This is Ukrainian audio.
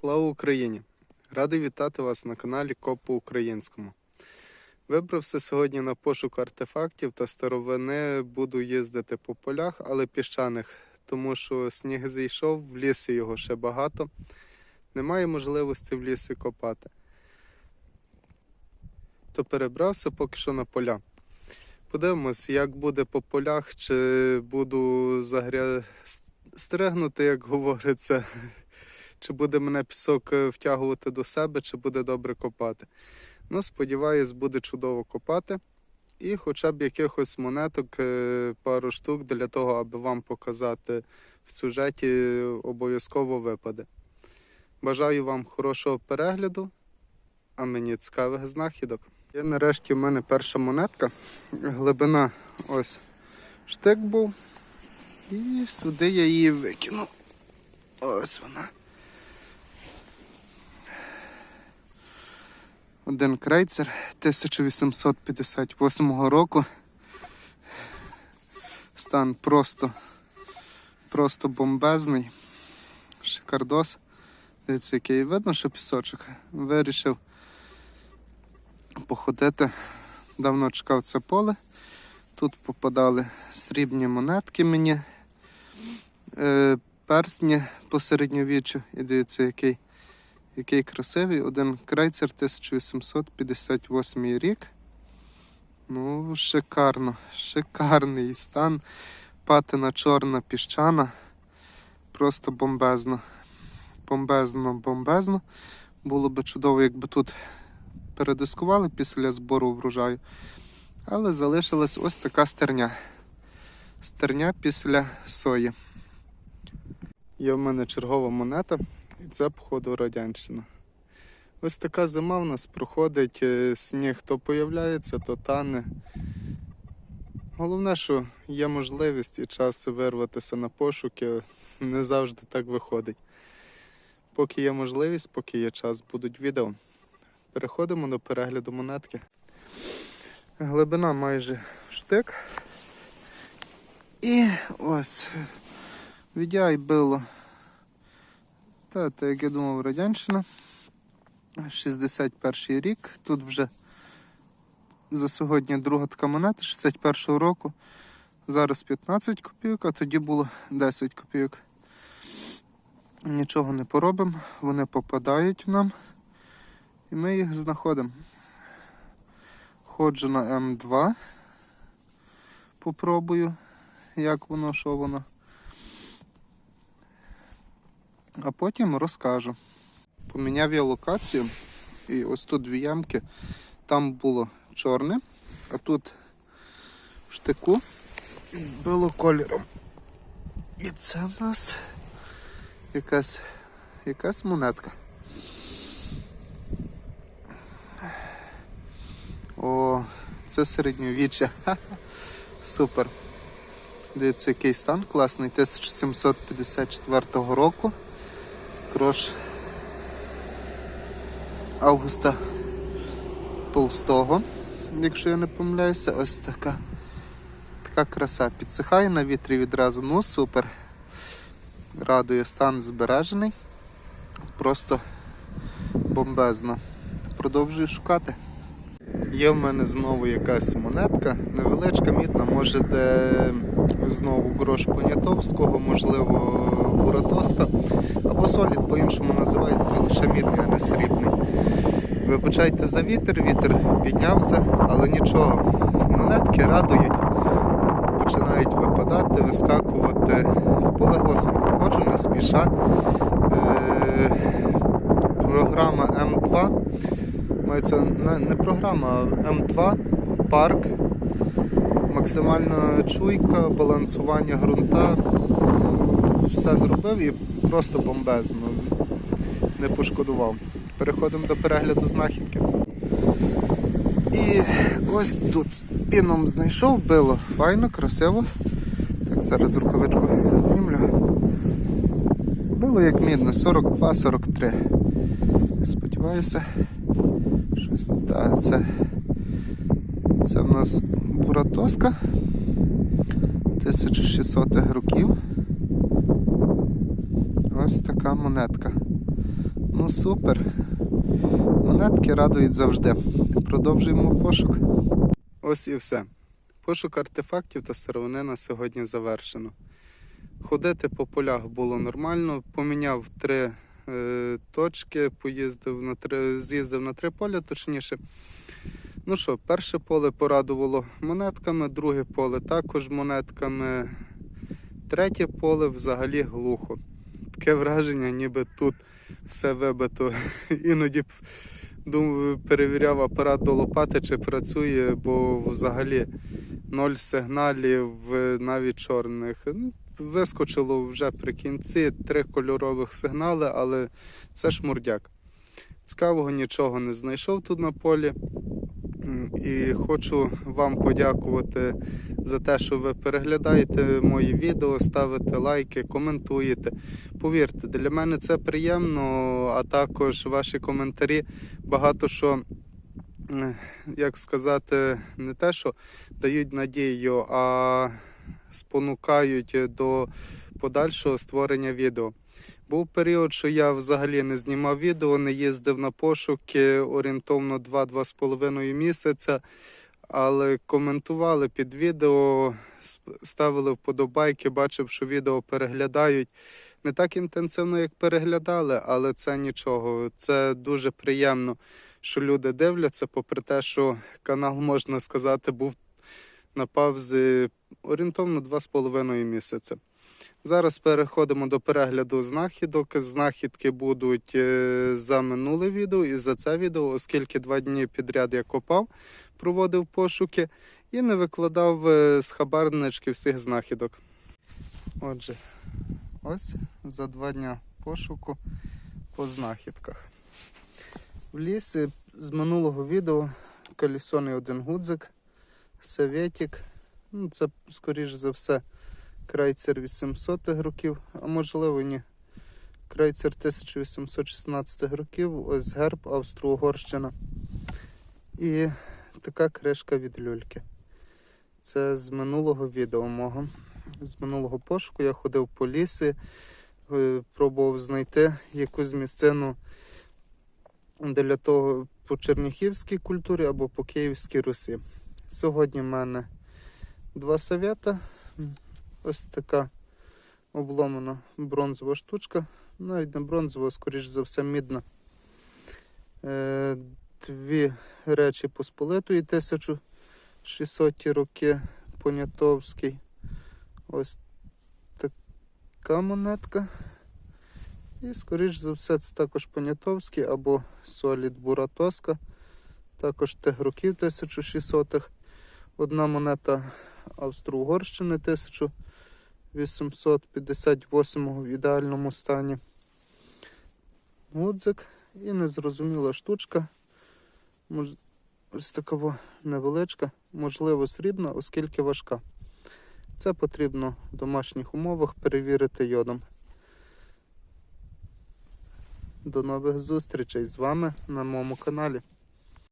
Слава Україні! Радий вітати вас на каналі Коп по українському. Вибрався сьогодні на пошук артефактів та старовини. Буду їздити по полях, але піщаних, тому що сніг зійшов, в лісі його ще багато. Немає можливості в лісі копати. То перебрався поки що на поля. Подивимось, як буде по полях, чи буду загря... стригнути, як говориться, чи буде мене пісок е, втягувати до себе, чи буде добре копати. Ну, сподіваюсь, буде чудово копати. І хоча б якихось монеток, е, пару штук для того, аби вам показати в сюжеті, обов'язково випаде. Бажаю вам хорошого перегляду, а мені цікавих знахідок. І нарешті в мене перша монетка. Глибина ось штик був. І сюди я її викинув. Ось вона. Один крейцер 1858 року. Стан просто, просто бомбезний. Шикардос. Дивіться, який видно, що пісочок. Вирішив походити. Давно чекав це поле. Тут попадали срібні монетки мені. Е, персні по середньовіччю. І дивіться, який, який красивий. Один крейцер 1858 рік. Ну, шикарно, шикарний стан. Патина чорна піщана. Просто бомбезно. Бомбезно, бомбезно. Було би чудово, якби тут передискували після збору врожаю. Але залишилась ось така стерня. Стерня після сої. Є в мене чергова монета, і це, походу, радянщина. Ось така зима в нас проходить, е, сніг то появляється, то тане. Головне, що є можливість і час вирватися на пошуки, не завжди так виходить. Поки є можливість, поки є час, будуть відео. Переходимо до перегляду монетки. Глибина майже штик. І ось віддяй було. Та, та, як я думав, радянщина. 61 рік. Тут вже за сьогодні друга така монета 61-го року. Зараз 15 копійок, а тоді було 10 копійок. Нічого не поробимо, вони попадають нам. І ми їх знаходимо. Ходжу на М2. Попробую, як воно, що воно. А потім розкажу. Поміняв я локацію. І ось тут дві ямки. Там було чорне, а тут в штику було кольором. І це в нас якась, якась монетка. О, це середньовіччя. Супер. Дивіться, який стан класний. 1754 року. Крош Августа Толстого, якщо я не помиляюся, ось така. Така краса. Підсихає на вітрі відразу. Ну супер. Радує стан збережений. Просто бомбезно. Продовжую шукати. Є в мене знову якась монетка, невеличка, мідна, може де знову грош Понятовського, можливо, Буратоска, або солід по-іншому називають, лише мідний, а не срібний. Вибачайте за вітер, вітер піднявся, але нічого. Монетки радують, починають випадати, вискакувати. Полегосенько ходжу, не спіша. Е, програма М2. Мається не програма, а М2, парк, максимальна чуйка, балансування ґрунта. Все зробив і просто бомбезно. Не пошкодував. Переходимо до перегляду знахідки. І ось тут піном знайшов, било файно, красиво. Так, зараз рукавичку знімлю. Було як мідно, 42-43. Сподіваюся. Щось, та, це, це в нас Буратоска 1600 років. Ось така монетка. Ну супер. Монетки радують завжди. Продовжуємо пошук. Ось і все. Пошук артефактів та старовини на сьогодні завершено. Ходити по полях було нормально. Поміняв три е, точки, поїздив на три, з'їздив на три поля, точніше. Ну що, перше поле порадувало монетками, друге поле також монетками, третє поле взагалі глухо. Таке враження, ніби тут все вибито. Іноді думаю, перевіряв апарат до лопати, чи працює, бо взагалі ноль сигналів навіть чорних. Ну, Вискочило вже при кінці три кольорових сигнали, але це шмурдяк. Цікавого нічого не знайшов тут на полі. І хочу вам подякувати за те, що ви переглядаєте мої відео, ставите лайки, коментуєте. Повірте, для мене це приємно, а також ваші коментарі багато що, як сказати, не те, що дають надію, а спонукають до подальшого створення відео. Був період, що я взагалі не знімав відео, не їздив на пошуки орієнтовно 2-2,5 місяця, але коментували під відео, ставили вподобайки, бачив, що відео переглядають. Не так інтенсивно, як переглядали, але це нічого. Це дуже приємно, що люди дивляться, попри те, що канал, можна сказати, був на паузі орієнтовно 2,5 місяця. Зараз переходимо до перегляду знахідок. Знахідки будуть е, за минуле відео і за це відео, оскільки два дні підряд я копав, проводив пошуки і не викладав е, з хабарнички всіх знахідок. Отже, ось за два дня пошуку по знахідках. В лісі з минулого відео колісоний один гудзик, Советик. Ну, це, скоріш за все, крайцер 800 років, а можливо ні. Крайцер 1816 років, ось герб Австро-Угорщина. І така кришка від люльки. Це з минулого відео мого. З минулого пошуку я ходив по лісі, е, пробував знайти якусь місцину для того по черніхівській культурі або по Київській Русі. Сьогодні в мене два совета. Ось така обломана бронзова штучка. Навіть не бронзова, скоріш за все, мідна. Е, Дві речі Посполитої 1600 роки Понятовський. Ось така монетка. І, скоріш за все, це також Понятовський або Солід Буратоска. Також тих років 1600-х. Одна монета Австро-Угорщини 1858 в ідеальному стані. Гудзик і незрозуміла штучка. Мож- Ось така невеличка, можливо, срібна, оскільки важка. Це потрібно в домашніх умовах перевірити йодом. До нових зустрічей з вами на моєму каналі.